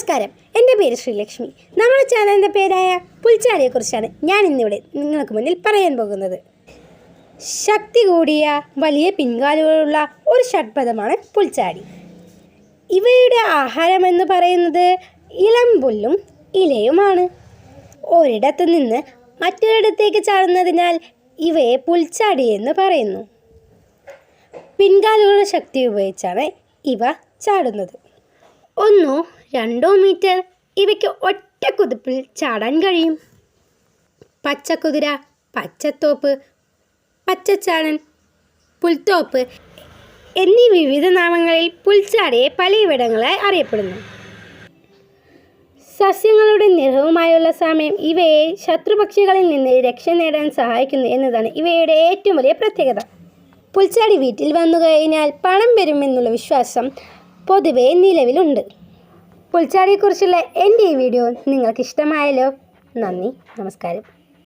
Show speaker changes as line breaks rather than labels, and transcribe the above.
നമസ്കാരം. എന്റെ പേര് ശ്രീലക്ഷ്മി. നമ്മുടെ ചാനലിന്റെ പേരായ പുൽച്ചാടിയെക്കുറിച്ചാണ് ഞാൻ ഇന്നിവിടെ നിങ്ങൾക്ക് മുന്നിൽ പറയാൻ പോകുന്നത്. ശക്തി കൂടിയ വലിയ പിൻകാലുകളുള്ള ഒരു ഷഡ്പഥമാണ് പുൽച്ചാടി ഇവയുടെ ആഹാരം എന്ന് പറയുന്നത് ഇളം പുല്ലും ഇലയുമാണ്. ഒരിടത്തു നിന്ന് മറ്റൊരിടത്തേക്ക് ചാടുന്നതിനാൽ ഇവയെ പുൽച്ചാടി എന്ന് പറയുന്നു. പിൻകാലുകളുടെ ശക്തി ഉപയോഗിച്ചാണ് ഇവ ചാടുന്നത്. ഒന്നോ രണ്ടോ മീറ്റർ ഇവയ്ക്ക് ഒറ്റ കുതിപ്പിൽ ചാടാൻ കഴിയും. പച്ചക്കുതിര പച്ചത്തോപ്പ് പച്ചച്ചാടൻ പുൽത്തോപ്പ് എന്നീ വിവിധ നാമങ്ങളിൽ പുൽച്ചാടിയെ പലയിടങ്ങളായി അറിയപ്പെടുന്നു. സസ്യങ്ങളുടെ നിറവുമായുള്ള സമയം ഇവയെ ശത്രുപക്ഷികളിൽ നിന്ന് രക്ഷ നേടാൻ സഹായിക്കുന്നു എന്നതാണ് ഇവയുടെ ഏറ്റവും വലിയ പ്രത്യേകത. പുൽച്ചാടി വീട്ടിൽ വന്നു കഴിഞ്ഞാൽ പണം വരുമെന്നുള്ള വിശ്വാസം പൊതുവെ നിലവിലുണ്ട്. പുൽച്ചാടിയെക്കുറിച്ചുള്ള എന്റെ ഈ വീഡിയോ നിങ്ങൾക്ക് ഇഷ്ടമായല്ലോ നന്ദി. നമസ്കാരം.